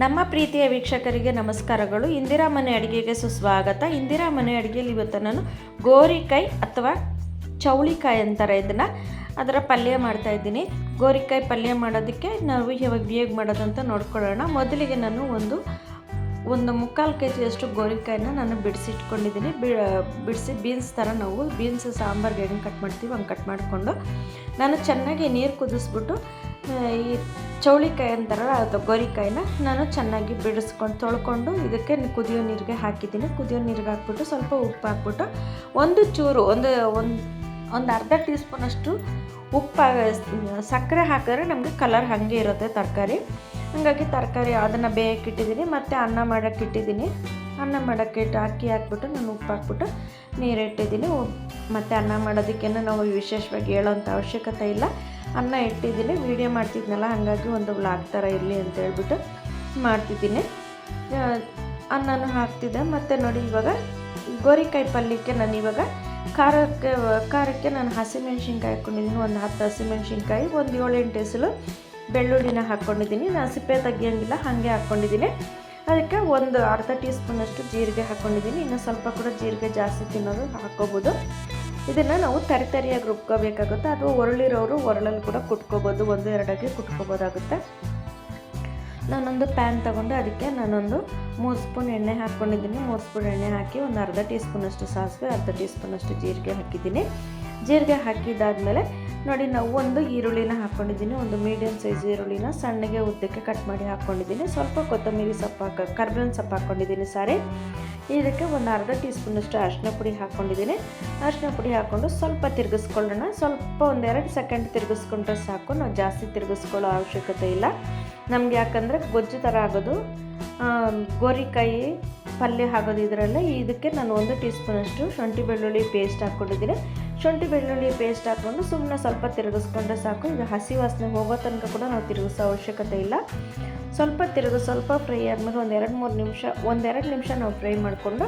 ನಮ್ಮ ಪ್ರೀತಿಯ ವೀಕ್ಷಕರಿಗೆ ನಮಸ್ಕಾರಗಳು. ಇಂದಿರಾ ಮನೆ ಅಡುಗೆಗೆ ಸುಸ್ವಾಗತ. ಇಂದಿರಾ ಮನೆ ಅಡುಗೆಯಲ್ಲಿ ಇವತ್ತು ನಾನು ಗೋರಿಕಾಯಿ ಅಥವಾ ಚೌಳಿಕಾಯಿ ಅಂತಾರೆ ಇದನ್ನು ಅದರ ಪಲ್ಯ ಮಾಡ್ತಾ ಇದ್ದೀನಿ. ಗೋರಿಕಾಯಿ ಪಲ್ಯ ಮಾಡೋದಕ್ಕೆ ನಾವು ಇವಾಗ ಬೇಗ ಮಾಡೋದಂತ ನೋಡ್ಕೊಳ್ಳೋಣ. ಮೊದಲಿಗೆ ನಾನು ಒಂದು ಒಂದು ಮುಕ್ಕಾಲು ಕೆ ಜಿಯಷ್ಟು ಗೋರಿಕಾಯಿನ ನಾನು ಬಿಡಿಸಿಟ್ಕೊಂಡಿದ್ದೀನಿ. ಬಿ, ಬಿಡಿಸಿ ಬೀನ್ಸ್ ಥರ ನಾವು ಬೀನ್ಸ್, ಸಾಂಬಾರ್ಗೆ ಹೆಂಗೆ ಕಟ್ ಮಾಡ್ತೀವಿ ಹಂಗೆ ಕಟ್ ಮಾಡಿಕೊಂಡು ನಾನು ಚೆನ್ನಾಗಿ ನೀರು ಕುದಿಸ್ಬಿಟ್ಟು ಈ ಚೌಳಿಕಾಯಿ ಅಂತಾರಲ್ಲ ಅದು ಗೋರಿಕಾಯಿನ ನಾನು ಚೆನ್ನಾಗಿ ಬಿಡಿಸ್ಕೊಂಡು ತೊಳ್ಕೊಂಡು ಇದಕ್ಕೆ ಕುದಿಯೋ ನೀರಿಗೆ ಹಾಕಿದ್ದೀನಿ. ಕುದಿಯೋ ನೀರಿಗೆ ಹಾಕ್ಬಿಟ್ಟು ಸ್ವಲ್ಪ ಉಪ್ಪು ಹಾಕ್ಬಿಟ್ಟು ಒಂದು ಚೂರು ಒಂದು ಒಂದು ಒಂದು ಅರ್ಧ ಟೀ ಸ್ಪೂನಷ್ಟು ಉಪ್ಪು ಸಕ್ಕರೆ ಹಾಕಿದ್ರೆ ನಮಗೆ ಕಲರ್ ಹಾಗೆ ಇರುತ್ತೆ ತರಕಾರಿ. ಹಾಗಾಗಿ ತರಕಾರಿ ಅದನ್ನು ಬೇಯಕ್ಕೆ ಇಟ್ಟಿದ್ದೀನಿ, ಮತ್ತು ಅನ್ನ ಮಾಡೋಕ್ಕೆ ಇಟ್ಟಿದ್ದೀನಿ. ಅನ್ನ ಮಾಡೋಕ್ಕೆ ಅಕ್ಕಿ ಹಾಕ್ಬಿಟ್ಟು, ನಾನು ಉಪ್ಪು ಹಾಕ್ಬಿಟ್ಟು ನೀರಿಟ್ಟಿದ್ದೀನಿ. ಮತ್ತು ಅನ್ನ ಮಾಡೋದಕ್ಕೇನು ನಾವು ವಿಶೇಷವಾಗಿ ಹೇಳೋಂಥ ಅವಶ್ಯಕತೆ ಇಲ್ಲ. ಅನ್ನ ಇಟ್ಟಿದ್ದೀನಿ. ವೀಡಿಯೋ ಮಾಡ್ತಿದ್ನಲ್ಲ, ಹಾಗಾಗಿ ಒಂದು ವ್ಲಾಗ್ ಥರ ಇರಲಿ ಅಂತ ಹೇಳ್ಬಿಟ್ಟು ಮಾಡ್ತಿದ್ದೀನಿ. ಅನ್ನನೂ ಹಾಕ್ತಿದ್ದೆ. ಮತ್ತು ನೋಡಿ, ಇವಾಗ ಗೋರಿಕಾಯಿ ಪಲ್ಯಕ್ಕೆ ನಾನು ಇವಾಗ ಖಾರಕ್ಕೆ ಖಾರಕ್ಕೆ ನಾನು ಹಸಿಮೆಣ್ಸಿನ್ಕಾಯಿ ಹಾಕ್ಕೊಂಡಿದ್ದೀನಿ. ಒಂದು ಹತ್ತು ಹಸಿಮೆಣ್ಸಿನ್ಕಾಯಿ, ಒಂದು ಏಳೆಂಟು ಹೆಸಲು ಬೆಳ್ಳುಳ್ಳಿನ ಹಾಕ್ಕೊಂಡಿದ್ದೀನಿ. ನಾನು ಸಿಪ್ಪೆ ತೆಗಿಯೋಂಗಿಲ್ಲ, ಹಾಗೆ ಹಾಕ್ಕೊಂಡಿದ್ದೀನಿ. ಅದಕ್ಕೆ ಒಂದು ಅರ್ಧ ಟೀ ಸ್ಪೂನಷ್ಟು ಜೀರಿಗೆ ಹಾಕ್ಕೊಂಡಿದ್ದೀನಿ ಇನ್ನು ಸ್ವಲ್ಪ ಕೂಡ ಜೀರಿಗೆ ಜಾಸ್ತಿ ತಿನ್ನೋದು ಹಾಕ್ಕೋಬೋದು ಇದನ್ನು ನಾವು ತರಿ ತರಿಯಾಗಿ ರುಬ್ಕೋಬೇಕಾಗುತ್ತೆ. ಅಥವಾ ಒರಳಿರೋರು ಒರಳಲ್ಲಿ ಕೂಡ ಕುಟ್ಕೋಬೋದು. ಒಂದು ಎರಡಾಗಿ ಕುಟ್ಕೋಬೋದಾಗುತ್ತೆ. ನಾನೊಂದು ಪ್ಯಾನ್ ತೊಗೊಂಡು ಅದಕ್ಕೆ ನಾನೊಂದು ಮೂರು ಸ್ಪೂನ್ ಎಣ್ಣೆ ಹಾಕ್ಕೊಂಡಿದ್ದೀನಿ ಮೂರು ಸ್ಪೂನ್ ಎಣ್ಣೆ ಹಾಕಿ ಒಂದು ಅರ್ಧ ಟೀ ಸ್ಪೂನಷ್ಟು ಸಾಸಿವೆ, ಅರ್ಧ ಟೀ ಸ್ಪೂನಷ್ಟು ಜೀರಿಗೆ ಹಾಕಿದ್ದೀನಿ. ಜೀರಿಗೆ ಹಾಕಿದ್ದಾದಮೇಲೆ ನೋಡಿ, ನಾವು ಒಂದು ಈರುಳ್ಳಿನ ಹಾಕ್ಕೊಂಡಿದ್ದೀನಿ ಒಂದು ಮೀಡಿಯಮ್ ಸೈಜ್ ಈರುಳ್ಳಿನ ಸಣ್ಣಗೆ ಉದ್ದಕ್ಕೆ ಕಟ್ ಮಾಡಿ ಹಾಕ್ಕೊಂಡಿದ್ದೀನಿ ಸ್ವಲ್ಪ ಕೊತ್ತಂಬರಿ ಸೊಪ್ಪು ಹಾಕ, ಕರ್ಬೇವಿನ ಸೊಪ್ಪು ಹಾಕ್ಕೊಂಡಿದ್ದೀನಿ ಸಾರಿ. ಇದಕ್ಕೆ ಒಂದು ಅರ್ಧ ಟೀ ಸ್ಪೂನಷ್ಟು ಅರಿಶಿನ ಪುಡಿ ಹಾಕ್ಕೊಂಡಿದ್ದೀನಿ ಅರಿಶಿನ ಪುಡಿ ಹಾಕ್ಕೊಂಡು ಸ್ವಲ್ಪ ತಿರುಗಿಸ್ಕೊಳ್ಳೋಣ. ಸ್ವಲ್ಪ ಒಂದೆರಡು ಸೆಕೆಂಡ್ ತಿರುಗಿಸ್ಕೊಂಡ್ರೆ ಸಾಕು. ನಾವು ಜಾಸ್ತಿ ತಿರುಗಿಸ್ಕೊಳ್ಳೋ ಅವಶ್ಯಕತೆ ಇಲ್ಲ. ನಮ್ಗೆ ಯಾಕಂದರೆ ಗೊಜ್ಜು ಥರ ಆಗೋದು. ಗೋರಿಕಾಯಿ ಪಲ್ಯ ಹಾಕೋದು ಇದರಲ್ಲೇ ಇದಕ್ಕೆ ನಾನು ಒಂದು ಟೀ ಸ್ಪೂನಷ್ಟು ಶುಂಠಿ ಬೆಳ್ಳುಳ್ಳಿ ಪೇಸ್ಟ್ ಹಾಕ್ಕೊಂಡಿದ್ದೀನಿ. ಶುಂಠಿ ಬೆಳ್ಳುಳ್ಳಿ ಪೇಸ್ಟ್ ಹಾಕ್ಕೊಂಡು ಸುಮ್ಮನೆ ಸ್ವಲ್ಪ ತಿರುಗಿಸ್ಕೊಂಡ್ರೆ ಸಾಕು. ಇದು ಹಸಿ ವಾಸನೆ ಹೋಗೋ ತನಕ ಕೂಡ ನಾವು ತಿರುಗಿಸೋ ಅವಶ್ಯಕತೆ ಇಲ್ಲ. ಸ್ವಲ್ಪ ತಿರುಗಿ, ಸ್ವಲ್ಪ ಫ್ರೈ ಆದಮೇಲೆ ಒಂದು ಎರಡು ಮೂರು ನಿಮಿಷ ಒಂದೆರಡು ನಿಮಿಷ ನಾವು ಫ್ರೈ ಮಾಡಿಕೊಂಡು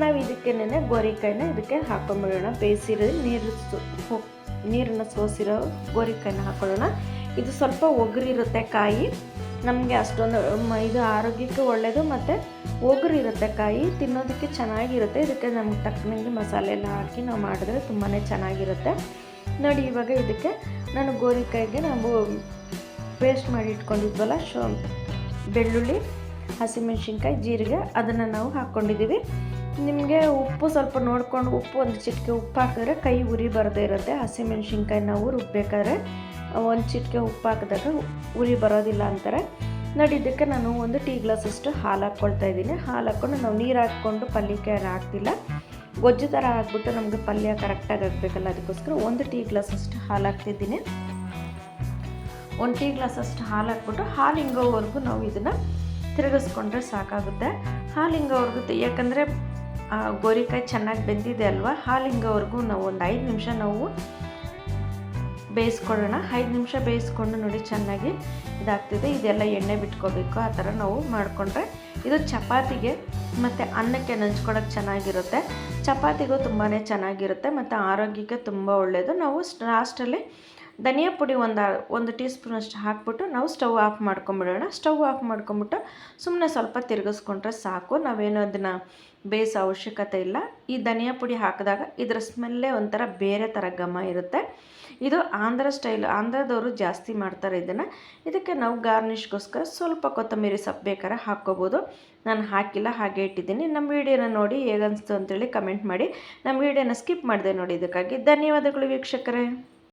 ನಾವು ಇದಕ್ಕೇನೆ ಗೋರಿಕಾಯಿನ ಇದಕ್ಕೆ ಹಾಕೊಂಡ್ಬಿಡೋಣ ಬೇಯಿಸಿರೋ ನೀರು ಸು ನೀರನ್ನ ಸೋಸಿರೋ ಗೋರಿಕಾಯಿನ ಹಾಕೊಳ್ಳೋಣ. ಇದು ಸ್ವಲ್ಪ ಒಗರಿರುತ್ತೆ ಕಾಯಿ. ನಮಗೆ ಅಷ್ಟೊಂದು ಇದು ಆರೋಗ್ಯಕ್ಕೆ ಒಳ್ಳೆಯದು ಮತ್ತು ಒಗರು ಇರುತ್ತೆ ಕಾಯಿ ತಿನ್ನೋದಕ್ಕೆ ಚೆನ್ನಾಗಿರುತ್ತೆ. ಇದಕ್ಕೆ ನಮ್ಗೆ ತಕ್ಕನಂಗೆ ಮಸಾಲೆ ಎಲ್ಲ ಹಾಕಿ ನಾವು ಮಾಡಿದ್ರೆ ತುಂಬಾ ಚೆನ್ನಾಗಿರುತ್ತೆ. ನೋಡಿ, ಇವಾಗ ಇದಕ್ಕೆ ನಾನು ಗೋರಿಕಾಯಿಗೆ ನಾವು ಪೇಸ್ಟ್ ಮಾಡಿ ಇಟ್ಕೊಂಡಿದ್ವಲ್ಲ, ಶೋ, ಬೆಳ್ಳುಳ್ಳಿ, ಹಸಿಮೆಣ್ಸಿನ್ಕಾಯಿ, ಜೀರಿಗೆ, ಅದನ್ನು ನಾವು ಹಾಕ್ಕೊಂಡಿದ್ದೀವಿ ನಿಮಗೆ ಉಪ್ಪು ಸ್ವಲ್ಪ ನೋಡಿಕೊಂಡು ಉಪ್ಪು, ಒಂದು ಚಿಟಿಕೆ ಉಪ್ಪು ಹಾಕಿದ್ರೆ ಕೈ ಉರಿ ಬರದೇ ಇರುತ್ತೆ. ಹಸಿಮೆಣ್ಸಿನ್ಕಾಯಿ ನಾವು ರುಬ್ಬಬೇಕಾದ್ರೆ ಒಂದು ಚಿಟಿಕೆ ಉಪ್ಪು ಹಾಕಿದಾಗ ಉರಿ ಬರೋದಿಲ್ಲ ಅಂತಾರೆ. ನೋಡಿ ಇದಕ್ಕೆ ನಾನು ಒಂದು ಟೀ ಗ್ಲಾಸಷ್ಟು ಹಾಲು ಹಾಕ್ಕೊಳ್ತಾ ಇದ್ದೀನಿ. ಹಾಲು ಹಾಕ್ಕೊಂಡು ನಾವು ನೀರು ಹಾಕ್ಕೊಂಡು ಪಲ್ಯಕ್ಕೆ ಹಾಕ್ತಿಲ್ಲ ಗೊಜ್ಜು ಥರ ಹಾಕ್ಬಿಟ್ಟು ನಮಗೆ ಪಲ್ಯ ಕರೆಕ್ಟಾಗಿ ಆಗಬೇಕಲ್ಲ ಅದಕ್ಕೋಸ್ಕರ ಒಂದು ಟೀ ಗ್ಲಾಸಷ್ಟು ಹಾಲು ಹಾಕ್ತಿದ್ದೀನಿ. ಒಂದು ಟೀ ಗ್ಲಾಸಷ್ಟು ಹಾಲು ಹಾಕ್ಬಿಟ್ಟು ಹಾಲು ಹಿಂಗೋವರೆಗೂ ನಾವು ಇದನ್ನು ತಿರುಗಿಸ್ಕೊಂಡ್ರೆ ಸಾಕಾಗುತ್ತೆ. ಹಾಲು ಹಿಂಗೋವರೆಗೂ ಯಾಕಂದರೆ ಗೋರಿಕಾಯಿ ಚೆನ್ನಾಗಿ ಬೆಂದಿದೆ ಅಲ್ವಾ? ಹಾಲು ಹಿಂಗೋವರೆಗೂ ನಾವು ಒಂದು ಐದು ನಿಮಿಷ ನಾವು ಬೇಯಿಸ್ಕೊಳ್ಳೋಣ. ಐದು ನಿಮಿಷ ಬೇಯಿಸ್ಕೊಂಡು ನೋಡಿ ಚೆನ್ನಾಗಿ ಇದಾಗ್ತಿದೆ. ಇದೆಲ್ಲ ಎಣ್ಣೆ ಬಿಟ್ಕೋಬೇಕು. ಆ ಥರ ನಾವು ಮಾಡಿಕೊಂಡ್ರೆ ಇದು ಚಪಾತಿಗೆ ಮತ್ತು ಅನ್ನಕ್ಕೆ ನಂಚ್ಕೊಳಕ್ಕೆ ಚೆನ್ನಾಗಿರುತ್ತೆ. ಚಪಾತಿಗೂ ತುಂಬಾ ಚೆನ್ನಾಗಿರುತ್ತೆ ಮತ್ತು ಆರೋಗ್ಯಕ್ಕೆ ತುಂಬ ಒಳ್ಳೆಯದು ನಾವು ಲಾಸ್ಟಲ್ಲಿ ಧನಿಯಾ ಪುಡಿ ಒಂದು ಒಂದು ಟೀ ಸ್ಪೂನಷ್ಟು ಹಾಕ್ಬಿಟ್ಟು ನಾವು ಸ್ಟವ್ ಆಫ್ ಮಾಡ್ಕೊಂಬಿಡೋಣ. ಸ್ಟವ್ ಆಫ್ ಮಾಡ್ಕೊಂಬಿಟ್ಟು ಸುಮ್ಮನೆ ಸ್ವಲ್ಪ ತಿರುಗಿಸ್ಕೊಂಡ್ರೆ ಸಾಕು. ನಾವೇನು ಅದನ್ನು ಬೇಯಿಸೋ ಅವಶ್ಯಕತೆ ಇಲ್ಲ. ಈ ಧನಿಯಾ ಪುಡಿ ಹಾಕಿದಾಗ ಇದರ ಸ್ಮೆಲ್ಲೇ ಒಂಥರ ಬೇರೆ ಥರ ಘಮ ಇರುತ್ತೆ. ಇದು ಆಂಧ್ರ ಸ್ಟೈಲ್, ಆಂಧ್ರದವರು ಜಾಸ್ತಿ ಮಾಡ್ತಾರೆ ಇದನ್ನು. ಇದಕ್ಕೆ ನಾವು ಗಾರ್ನಿಷ್ಗೋಸ್ಕರ ಸ್ವಲ್ಪ ಕೊತ್ತಂಬರಿ ಸೊಪ್ಪು ಬೇಕಾದ್ರೆ ಹಾಕ್ಕೋಬೋದು. ನಾನು ಹಾಕಿಲ್ಲ, ಹಾಗೆ ಇಟ್ಟಿದ್ದೀನಿ. ನಮ್ಮ ವೀಡಿಯೋನ ನೋಡಿ ಹೇಗನ್ನಿಸ್ತು ಅಂತೇಳಿ ಕಮೆಂಟ್ ಮಾಡಿ. ನಮ್ಮ ವೀಡಿಯೋನ ಸ್ಕಿಪ್ ಮಾಡಿದೆ ನೋಡಿ. ಇದಕ್ಕಾಗಿ ಧನ್ಯವಾದಗಳು ವೀಕ್ಷಕರೇ.